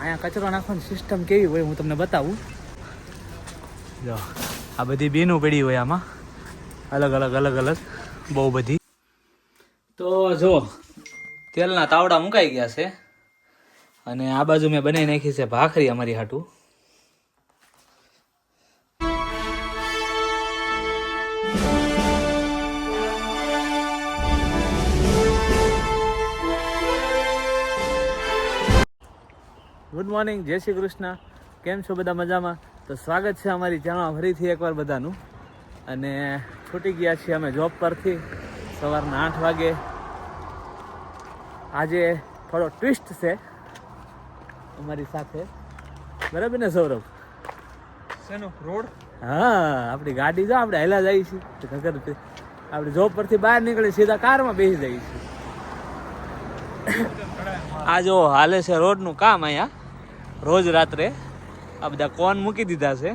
અહીંયા કચરો નાખવાની સિસ્ટમ કેવી હોય હું તમને બતાવું. જો, આ બધી બેનો પડી હોય આમાં. અલગ અલગ અલગ અલગ. બહુ બધી. તો જો, તેલના તાવડા મુકાઈ ગયા છે. અને આ બાજુ મેં બનાવી નાખી છે ભાખરી અમારી હાટું. ગુડ મોર્નિંગ જય શ્રી કૃષ્ણ. કેમ છો બધા મજામાં? તો સ્વાગત છે અમારી ચેનલમાં ફરીથી એકવાર બધાનું. અને છૂટી ગયા છીએ અમે જોબ પરથી. સવારના આઠ વાગે. આજે થોડો ટ્વિસ્ટ છે અમારી સાથે. બરાબર ને સૌરભ? શેનો રોડ? હા આપણી ગાડી જો આપણે હેલા જઈએ છીએ. તો આપણે જોબ પરથી બહાર નીકળી સીધા કારમાં બેસી જઈએ છીએ. આ જો હાલે છે રોડનું કામ અહીંયા. રોજ રાત્રે આ બધા કોન મૂકી દીધા છે.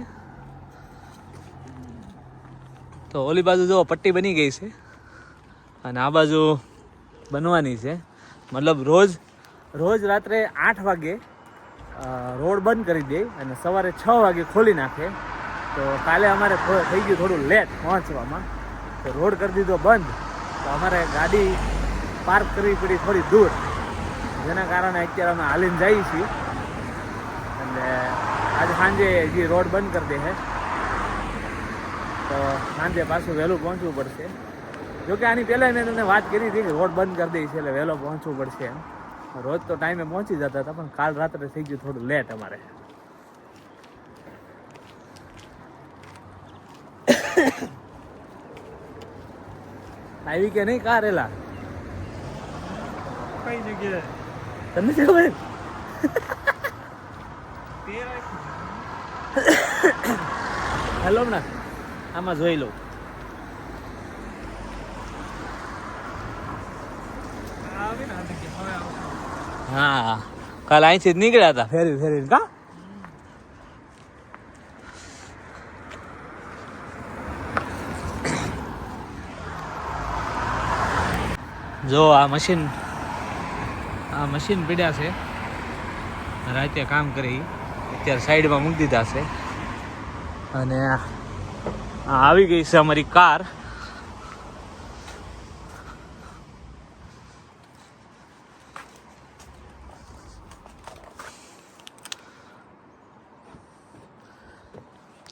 તો ઓલી બાજુ જો પટ્ટી બની ગઈ છે. અને આ બાજુ બનવાની છે. મતલબ રોજ રોજ રાત્રે આઠ વાગે રોડ બંધ કરી દે અને સવારે છ વાગે ખોલી નાખે. તો કાલે અમારે થઈ ગયું થોડું લેટ પહોંચવામાં. તો રોડ કરી દીધો બંધ. તો અમારે ગાડી પાર્ક કરવી પડી થોડી દૂર. જેના કારણે અત્યારે અમે હાલીને જઈએ છીએ. એટલે આજે સાંજે જે રોડ બંધ કરી દે છે તો સાંજે પાછું વહેલું પહોંચવું પડશે. જોકે આની પહેલાં મેં તમને વાત કરી હતી કે રોડ બંધ કરી દઈ છે એટલે વહેલો પહોંચવું પડશે એમ. રોજ તો ટાઈમે પહોંચી જતા હતા પણ કાલ રાત્રે થઈ ગયું થોડું લેટ અમારે. આવી કે નહીં કાર એલા? કઈ જગ્યાએ? તમને ખબર? હેલો હમણાં આમાં જોઈ લઉં ને હા. કાલ અહીંથી જ નીકળ્યા હતા. ફેરવી ફેરવી કા? જો આ મશીન આ મશીન પીડ્યા છે. રાતે કામ કરી. અત્યારે સાઈડમાં મૂકી દીધા છે. અને આવી ગઈ છે અમારી કાર.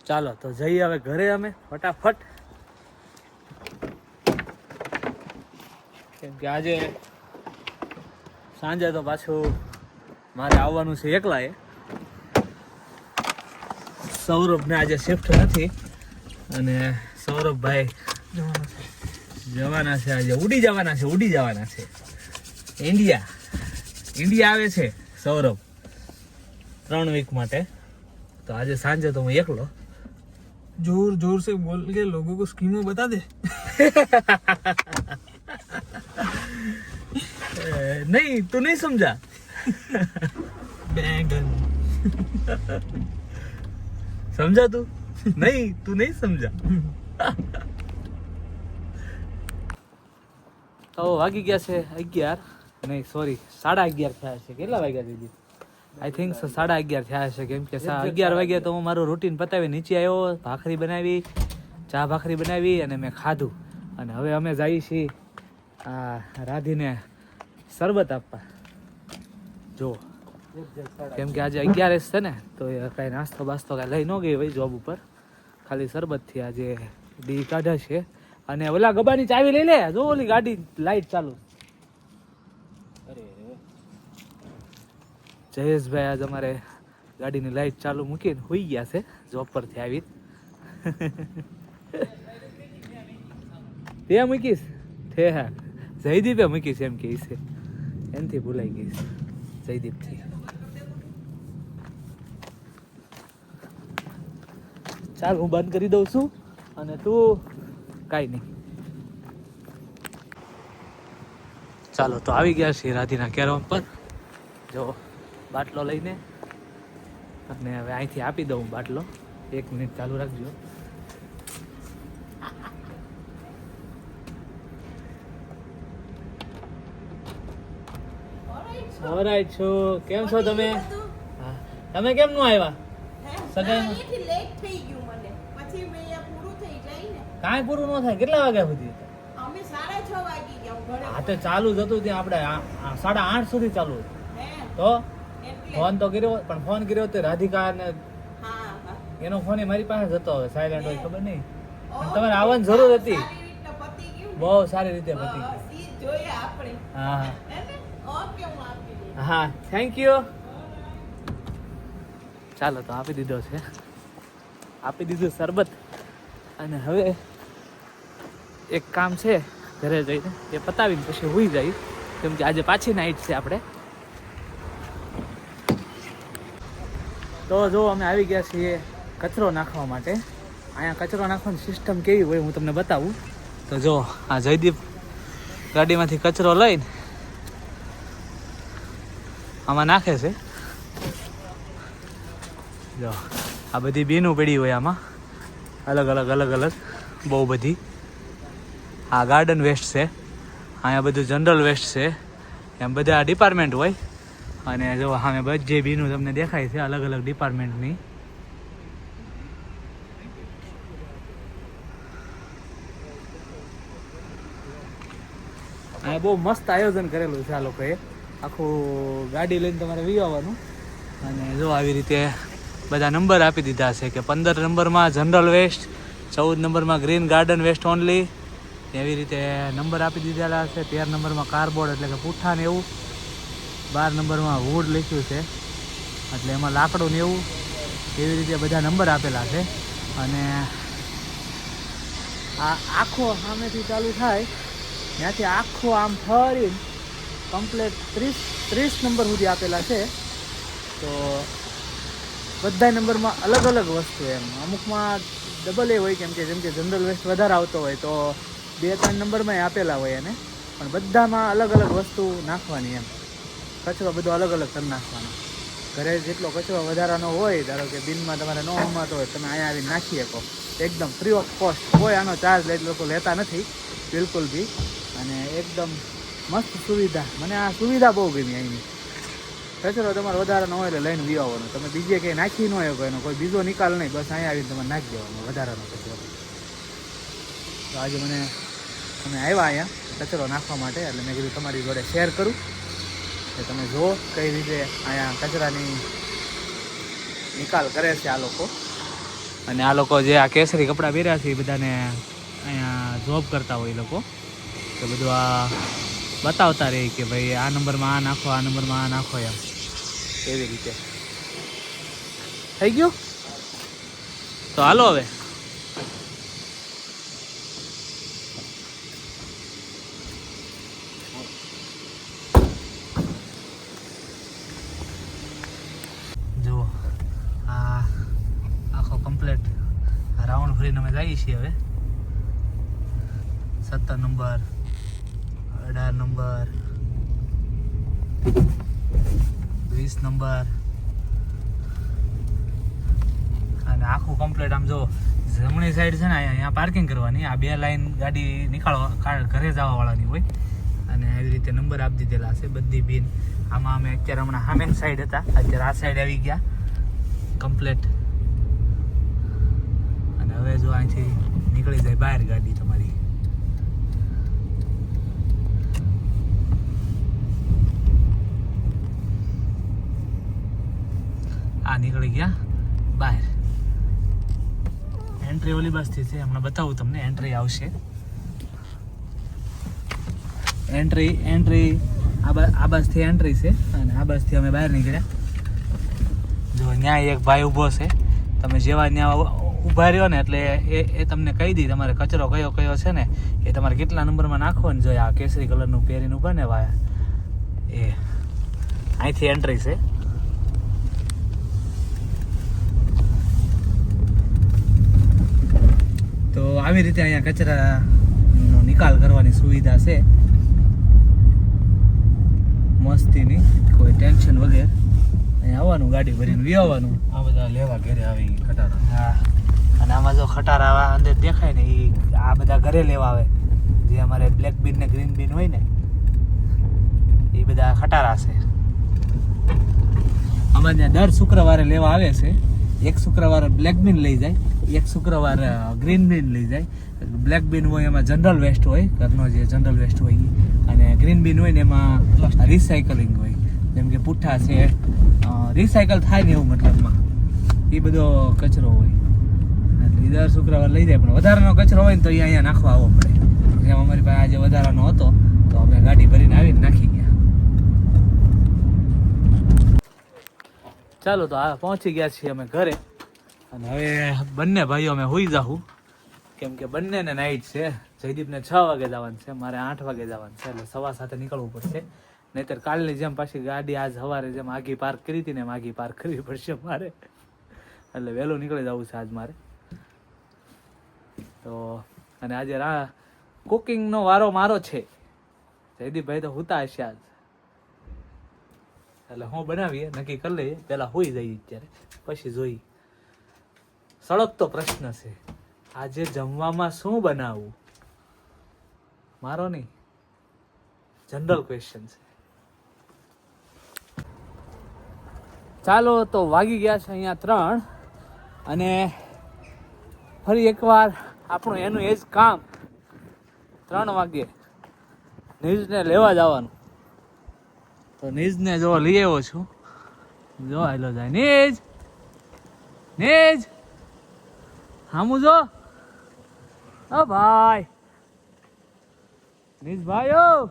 ચાલો, તો જઈએ હવે ઘરે અમે, ફટાફટ. કેમ કે આજે સાંજે તો પાછું મારે આવવાનું છે એકલા એ સૌરભને આજે શિફ્ટ નથી. અને સૌરભભાઈ જવાના છે આજે ઉડી જવાના છે ઉડી જવાના છે. ઇન્ડિયા ઇન્ડિયા આવે છે સૌરભ. ત્રણ વીક માટે. તો આજે સાંજે તો હું એકલો. જોર જોર સે બોલ કે લોકો કો સ્કીમો બતા દે. નહીં તું નહીં સમજા. બેંગન સમજા તું? નહીં તું નહીં સમજા. તો વાગી ગયા છે અગિયાર. નહીં સોરી સાડા અગિયાર થયા છે. કેટલા વાગ્યા દીદી? આઈ થિંક સાડા અગિયાર થયા છે કેમ કે અગિયાર વાગ્યા તો હું મારું રૂટીન પતાવી, નીચે આવ્યો, ભાખરી બનાવી, ચા ભાખરી બનાવી અને મેં ખાધું. અને હવે અમે જઈએ છીએ આ રાધીને શરબત આપવા. જો કેમ કે આજે અગિયારસ છે ને, તો એ કાંઈ નાસ્તો બાસ્તો કાંઈ લઈ ન ગઈ હોય જોબ ઉપર. ખાલી શરબતથી આજે ડી કાઢે છે અને ઓલા ગબાની ચાવી લઈ લે. જો ઓલી ગાડી લાઈટ ચાલુ. જયેશભાઈ આજ અમારે ગાડીની લાઈટ ચાલુ મૂકીને હોઈ ગયા છે જોબ પરથી આવી તે મૂકીશ? તે હા. જયદીપે મૂકીશ એમ કે છે. એનથી ભૂલાઈ ગઈ છે. જયદીપથી. ચાલ હું બંધ કરી દઉં છું અને તું કાંઈ નહીં. ચાલો તો આવી ગયા છીએ રાધીના કેરમ પર. જો બાટલો લઈને અને હવે અહીંથી આપી દઉં બાટલો. એક મિનિટ ચાલુ રાખજો. ઓરાઈટ છો કેમ છો તમે તમે કેમ નું આવ્યા? હે? સગાઈમાં? ના, અહીંયાથી લેટ થઈ ગયું મને પછી મેં અહીંયા પૂરું થઈ જાય ને કાંઈ પૂરું ન થાય. કેટલા વાગ્યા સુધી? અમે સાડા છ વાગી ગયા હા તો ચાલુ જ હતું ત્યાં આપણે. સાડા આઠ સુધી ચાલુ. તો ફોન તો કર્યો પણ ફોન કર્યો તો રાધિકા ને એનો ફોન એ મારી પાસે જતો હવે સાયલેન્ટ હોય ખબર નહીં. પણ તમારે આવવાની જરૂર હતી? બહુ સારી રીતે પતી હા હા. હા થેન્ક યુ ચાલો તો આપી દીધો છે. આપી દીધું શરબત. અને હવે એક કામ છે, ઘરે જઈને એ પતાવીને પછી હોઈ જાય કેમ કે આજે પાછી નાઈટ છે આપણે. તો જો અમે આવી ગયા છીએ કચરો નાખવા માટે. અહીંયા કચરો નાખવાની સિસ્ટમ કેવી હોય હું તમને બતાવું. તો જો, આ જયદીપ ગાડીમાંથી કચરો લઈને આમાં નાખે છે. જો, આ બધી બીનું પડી હોય આમાં. અલગ અલગ અલગ અલગ. બહુ બધી. આ ગાર્ડન વેસ્ટ છે. અહીંયા બધું જનરલ વેસ્ટ છે. એમ બધા ડિપાર્ટમેન્ટ હોય. અને જો સામે બધી બીનું તમને દેખાય છે, અલગ અલગ ડિપાર્ટમેન્ટની અહીંયા બહુ મસ્ત આયોજન કરેલું છે આ લોકોએ. આખું ગાડી લઈને તમારે વી આવવાનું અને જો આવી રીતે બધા નંબર આપી દીધા છે કે પંદર નંબરમાં જનરલ વેસ્ટ ચૌદ નંબરમાં ગ્રીન ગાર્ડન વેસ્ટ ઓનલી એવી રીતે નંબર આપી દીધેલા છે તેર નંબરમાં કાર્ડબોર્ડ એટલે કે પૂઠા ને એવું. બાર નંબરમાં વુડ લખ્યું છે. એટલે એમાં લાકડું ને એવું. એવી રીતે બધા નંબર આપેલા છે. અને આ આખો સામેથી ચાલુ થાય. ત્યાંથી આખો આમ ફરી કમ્પ્લેટ ત્રીસ ત્રીસ નંબર સુધી આપેલા છે. તો બધા નંબરમાં અલગ અલગ વસ્તુ એમ. અમુકમાં ડબલ એ હોય કેમ કે, જેમ કે જનરલ વેસ્ટ વધારે આવતો હોય તો બે ત્રણ નંબરમાં આપેલા હોય એને. પણ બધામાં અલગ અલગ વસ્તુ નાખવાની એમ. કચરો બધો અલગ અલગ કરી નાખવાનો. ઘરે જેટલો કચરો વધારાનો હોય, ધારો કે બિનમાં તમારે ન હમાતો હોય, તમે અહીંયા આવીને નાખી શકો. એકદમ ફ્રી ઓફ કોસ્ટ કોઈ આનો ચાર્જ લોકો લેતા નથી, બિલકુલ બી. અને એકદમ મસ્ત સુવિધા. મને આ સુવિધા બહુ ગમી અહીંની. કચરો તમારે વધારાનો હોય એટલે લઈને વી આવવાનો તમે બીજે કંઈ નાખી ન હોય એનો. કોઈ બીજો નિકાલ નહીં. બસ અહીંયા આવીને તમે નાખી દેવાનો વધારાનો કચરો. તો આજે મને અમે આવ્યા અહીંયા કચરો નાખવા માટે, એટલે મેં કીધું તમારી જોડે શેર કરું. કે તમે જુઓ કઈ રીતે અહીંયા કચરાની નિકાલ કરે છે આ લોકો. અને આ લોકો જે આ કેસરી કપડાં પહેર્યા છે એ બધાને અહીંયા જોબ કરતા હોય એ લોકો. તો બધું આ બતાવતા રહે કે ભાઈ આ નંબરમાં આ નાખો, આ નંબરમાં આ નાખો એમ. એવી રીતે? થઈ ગયું? તો હાલો હવે જુઓ આ આખો કમ્પ્લેટ રાઉન્ડ ફરીને અમે જઈએ છીએ હવે. સત્તર નંબર, અઢાર નંબર, વીસ નંબર. અને આખું કમ્પ્લેટ આમ જો જમણી સાઈડ છે ને, અહીંયા પાર્કિંગ કરવાની. આ બે લાઈન ગાડી નીકાળવા ઘરે જવા વાળાની હોય. અને આવી રીતે નંબર આપી દીધેલા છે બધી બિન. આમાં અમે અત્યારે હમણાં હામેન સાઈડ હતા. અત્યારે આ સાઈડ આવી ગયા. કમ્પ્લેટ જો અહીંથી નીકળી જાય બહાર ગાડી તમારી. આ નીકળી ગયા બહાર. એન્ટ્રી ઓલી બસથી છે. હમણાં બતાવું તમને એન્ટ્રી આવશે. એન્ટ્રી એન્ટ્રી આ બસ આ બસથી એન્ટ્રી છે અને આ બસથી અમે બહાર નીકળ્યા. જો ન્યાય એક ભાઈ ઊભો છે. તમે જેવા ત્યાં ઊભા રહ્યો ને એટલે એ એ તમને કહી દી તમારે કચરો કયો કયો છે ને એ તમારે કેટલા નંબરમાં નાખવો ને જો આ કેસરી કલરનું પહેરીને ઊભા ને વાયા. એ અહીંથી એન્ટ્રી છે. તો આવી રીતે અહીંયા કચરાનો નિકાલ કરવાની સુવિધા છે. મસ્તીની કોઈ ટેન્શન વગેરે. અહીંયા આવવાનું ગાડી ભરીને વી આવવાનું આ બધા લેવા ઘરે આવી ખટારા. હા. અને આમાં જો ખટારા અંદર દેખાય ને એ આ બધા ઘરે લેવા આવે. જે અમારે બ્લેક બીન ને ગ્રીન બીન હોય ને એ બધા ખટારા છે. આમાં ત્યાં દર શુક્રવારે લેવા આવે છે. એક શુક્રવારે બ્લેક બીન લઈ જાય એક શુક્રવારે ગ્રીન બીન લઈ જાય. બ્લેક બીન હોય એમાં જનરલ વેસ્ટ હોય ઘરનો જે જનરલ વેસ્ટ હોય. અને ગ્રીન બીન હોય ને એમાં રિસાયકલિંગ હોય. જેમ કે પુઠ્ઠા છે રિસાયકલ થાય ને એવું મતલબમાં. એ બધો કચરો હોય. દર શુક્રવાર લઈ જાય, પણ વધારાનો કચરો હોય ને તો અહીંયા નાખવા આવવો પડે. જેમ અમારી પાસે આજે વધારાનો હતો, તો અમે ગાડી ભરીને આવીને નાખી ગયા. ચાલો તો આ પહોંચી ગયા છીએ અમે ઘરે. અને હવે બંને ભાઈઓ અમે હોઈ જાઉં કેમ કે બંનેને નાઈટ છે. જયદીપને છ વાગે જવાનું છે, મારે આઠ વાગે જવાનું છે, એટલે સવા સાથે નીકળવું પડશે. નહીતર કાલની જેમ પાછી ગાડી આજ સવારે જેમ આગી પાર્ક કરી હતી ને આગી પાર્ક કરવી પડશે મારે. એટલે વહેલું નીકળી જવું છે આજ મારે. તો, અને આજે રા, કુકિંગનો વારો મારો છે. જયદીપભાઈ તો હુતા હશે એટલે હું બનાવીએ, નક્કી કરી લઈએ. પહેલા હોઈ જઈએ અત્યારે, પછી જોઈ. સળગતો પ્રશ્ન છે, આજે જમવામાં શું બનાવવું? મારો નહીં. જનરલ ક્વેશ્ચન છે. ચાલો, તો વાગી ગયા છે અહીંયા ત્રણ. અને ફરી એકવાર આપણું એનું એ જ કામ. ત્રણ વાગે ન્યૂઝને લેવા જવાનું. તો નીજને જો લઈ આવ્યો છું. જો આયલો જાય. નીજ! નીજ! હામું જો. ઓ ભાઈ! નીજ ઓ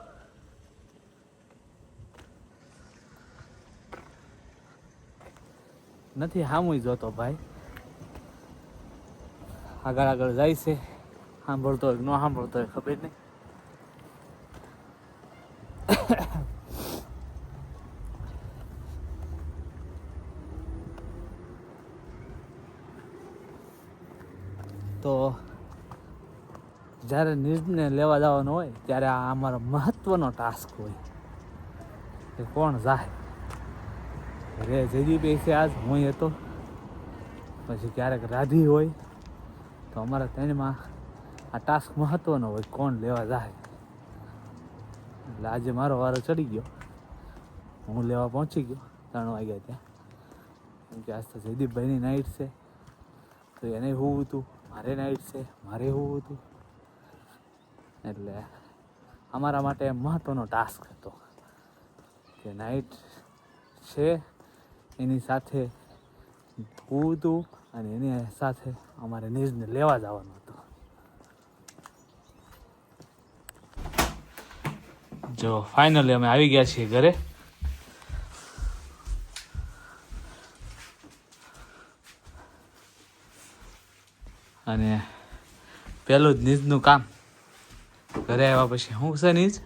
નથી હામું જોતો ભાઈ. આગળ આગળ જાય છે. સાંભળતો હોય ન સાંભળતો હોય ખબર નહીં. તો જ્યારે નિર્ણય લેવા જવાનો હોય, ત્યારે આ અમારો મહત્વનો ટાસ્ક હોય કે કોણ જાય. રે જયદીપ એ છે આજ, હું હતો. પછી ક્યારેક રાધી હોય તો અમારા તેનમાં આ ટાસ્ક મહત્વનો હોય, કોણ લેવા જાય? એટલે આજે મારો વારો ચડી ગયો. હું લેવા પહોંચી ગયો, ત્રણ વાગ્યા ત્યાં. કેમ કે આજ તો જયદીપભાઈની નાઈટ છે. તો એને હોવું હતું, મારે નાઈટ છે, મારે હોવું હતું. એટલે અમારા માટે મહત્વનો ટાસ્ક હતો. કે નાઈટ છે, એની સાથે હોવું હતું અને એની સાથે અમારે નીજને લેવા જવાનું હતું. જો ફાઇનલી અમે આવી ગયા છીએ ઘરે. અને પહેલું જ નીજનું કામ. ઘરે આવ્યા પછી શું છે નીજ?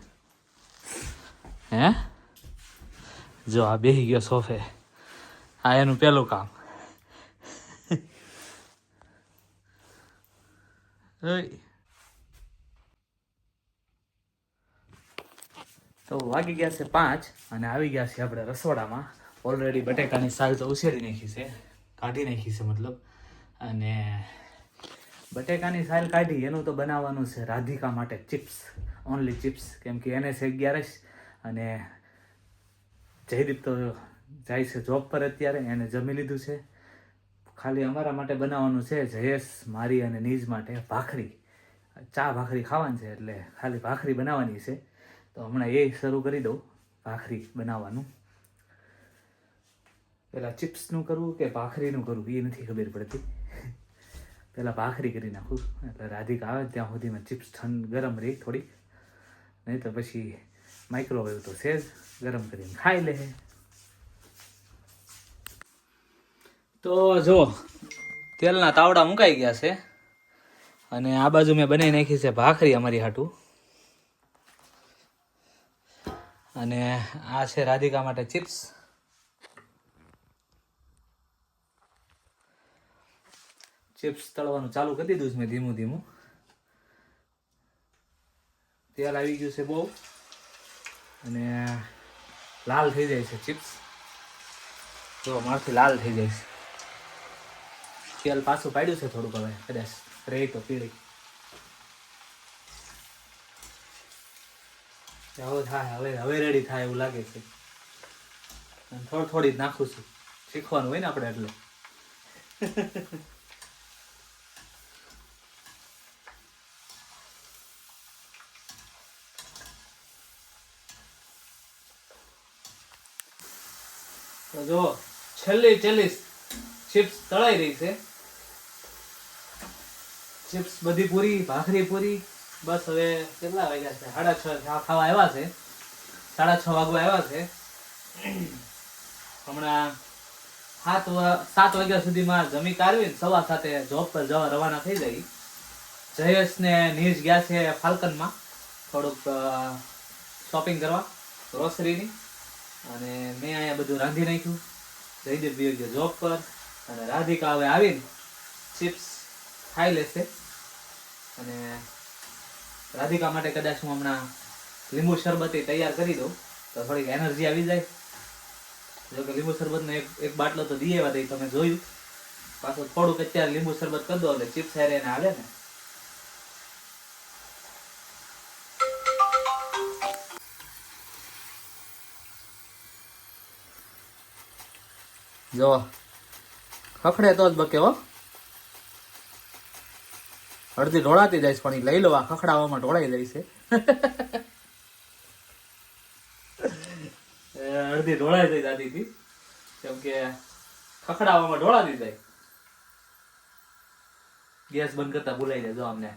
હે? જો, આ બેસી ગયો સોફે. આ એનું પહેલું કામ. તો વાગી ગયા છે પાંચ અને આવી ગયા છે આપણે રસોડામાં. ઓલરેડી બટેકાની સાલ તો ઉછેરી નાખી છે, કાઢી નાખી છે મતલબ. અને બટેકાની સાલ કાઢી, એનું તો બનાવવાનું છે રાધિકા માટે ચિપ્સ ઓનલી ચિપ્સ, કેમ કે એને છે અગિયારસ. અને જયદીપ તો જાય છે જોબ પર અત્યારે, એને જમી લીધું છે. ખાલી અમારા માટે બનાવવાનું છે જયેશ મારી અને નીજ માટે ભાખરી. ચા ભાખરી ખાવાની છે એટલે ખાલી ભાખરી બનાવવાની છે. તો હમણાં એ શરૂ કરી દઉં, ભાખરી બનાવવાનું. પહેલાં ચિપ્સનું કરવું કે ભાખરીનું કરવું? એ નથી ખબર પડતી. પહેલાં ભાખરી કરી નાખું. એટલે રાધિકા આવે ત્યાં સુધીમાં ચિપ્સ ઠંડ ગરમ રહી થોડીક. નહીં તો પછી માઇક્રોવેવ તો છે જ, ગરમ કરીને ખાઈ લે. તો જો, તેલના તાવડા મુકાઈ ગયા છે. અને આ બાજુ મેં બનાવી નાખી છે ભાખરી અમારી હાટું. અને આ છે રાધિકા માટે ચિપ્સ. ચિપ્સ તળવાનું ચાલુ કરી દીધું છે મેં ધીમું ધીમું. તેલ આવી ગયું છે બહુ. અને લાલ થઈ જાય છે ચિપ્સ. જો, મારથી લાલ થઈ જાય છે. તેલ પાછું પાડ્યું છે થોડુંક હવે, કદાચ રહી તો પીળી. હવે થાય, હવે હવે રેડી થાય એવું લાગે છે. થોડી થોડી નાખું છું. શીખવાનું હોય ને આપણે એટલે. જો છેલ્લી છેલ્લી ચિપ્સ તળાઈ રહી છે. ચિપ્સ બધી પૂરી, ભાખરી પૂરી. બસ હવે કેટલા વાગ્યા છે? સાડા છ ખાવા આવ્યા છે. સાડા છ વાગવા આવ્યા છે. હમણાં સાત સાત વાગ્યા સુધીમાં જમી કાઢવી સવા સાથે જોબ પર જવા રવાના થઈ જાય જયેશ ને નીજ ગયા છે ફાલ્કનમાં. થોડુંક શોપિંગ કરવા ગ્રોસરીની અને મેં અહીંયા બધું રાંધી નાખ્યું. જયદેવ ગયો જોબ પર. અને રાધિકા હવે આવીને ચિપ્સ ખાઈ લેશે. અને રાધિકા માટે કદાચ હું હમણાં લીંબુ શરબત એ તૈયાર કરી દઉં, તો થોડીક એનર્જી આવી જાય. જો કે લીંબુ શરબતનો એક એક બાટલો તો દીએ દઈ તમે જોયું. પાછું થોડુંક અત્યારે લીંબુ શરબત કરી દો એટલે ચિપ્સ હારે એને હાલે ને. જો, ખખડે તો જ બકે હો. અડધી ઢોળાતી જાય પણ એ લઈ લો, આ ખખડાવામાં ઢોળાઈ જાય છે. અડધી ઢોળાઈ જાય દાદી થી કેમ કે ખખડાવામાં ઢોળાતી જાય. ગેસ બંધ કરતા ભૂલાઈ જાય, જો અમને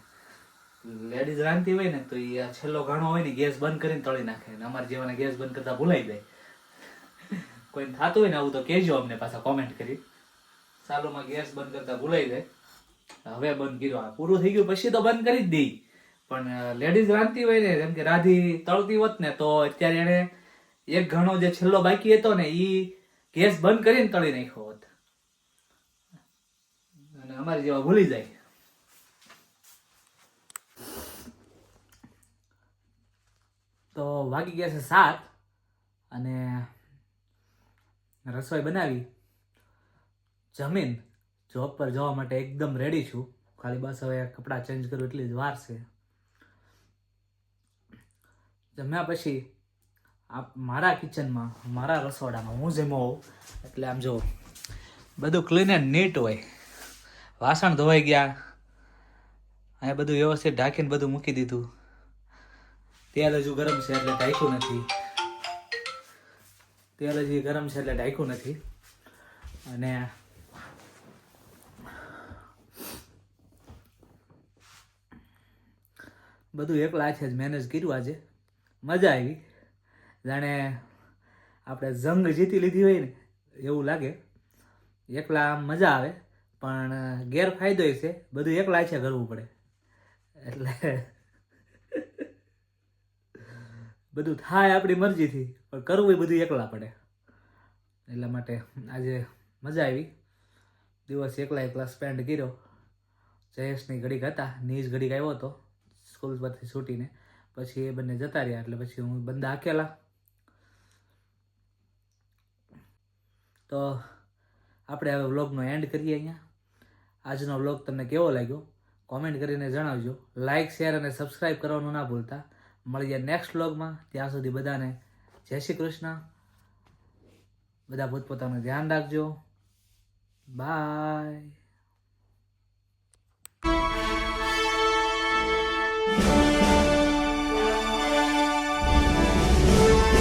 લેડીઝ રાંધતી હોય ને, તો એ છેલ્લો ઘણો હોય ને, ગેસ બંધ કરીને તળી નાખે. ને અમારે જેવાને ગેસ બંધ કરતા ભૂલાઈ જાય. કોઈ થતું હોય ને આવું, તો કહેજો અમને પાછા કોમેન્ટ કરી. સાલોમાં ગેસ બંધ કરતા ભૂલાઈ જાય. હવે બંધ કર્યો. પૂરું થઈ ગયું પછી તો બંધ કરી જ દઈ. પણ લેડીઝ રાંધતી હોય ને, જેમ કે રાધી તળતી હોત ને, તો અત્યારે એને એક ઘણો જે છેલ્લો બાકી હતો ને એ ગેસ બંધ કરીને તળી નાખ્યો હોત. અને અમારી જેવા ભૂલી જાય. તો વાગી ગયા છે સાત, અને રસોઈ બનાવી. જમીન. જોબ પર જવા માટે એકદમ રેડી છું. ખાલી બસ હવે કપડાં ચેન્જ કરું એટલી જ વાર છે. જમ્યા પછી આપ મારા કિચનમાં મારા રસોડામાં, હું જેમાં એટલે આમ જો બધું ક્લીન એન્ડ નીટ હોય. વાસણ ધોવાઈ ગયા. અહીંયા બધું વ્યવસ્થિત ઢાંકીને બધું મૂકી દીધું. તેલ હજુ ગરમ છે એટલે ઢાંક્યું નથી. તેલ હજી ગરમ છે એટલે ઢાંક્યું નથી. અને બધું એકલા છે જ મેનેજ કર્યું આજે. મજા આવી. જાણે આપણે જંગ જીતી લીધી હોય ને, એવું લાગે. એકલા મજા આવે, પણ ગેરફાયદો છે, બધું એકલા છે કરવું પડે. એટલે બધું થાય આપણી મરજીથી, પણ કરવું એ બધું એકલા પડે. એટલા માટે આજે મજા આવી. દિવસ એકલા એકલા સ્પેન્ડ કર્યો. જયેશની ઘડીક હતા, નીજ ઘડીક આવ્યો હતો. સ્કૂલ પરથી છૂટીને પછી એ બંને જતા રહ્યા. એટલે પછી હું બંદા આકેલા તો આપણે હવે વ્લોગનો એન્ડ કરીએ અહીંયા. આજનો વ્લોગ તમને કેવો લાગ્યો? કોમેન્ટ કરીને જણાવજો. લાઇક શેર અને સબસ્ક્રાઈબ કરવાનું ના ભૂલતા. મળીએ નેક્સ્ટ વ્લોગમાં. ત્યાં સુધી બધાને જય શ્રી કૃષ્ણ. બધા પોતપોતાનું ધ્યાન રાખજો. બાય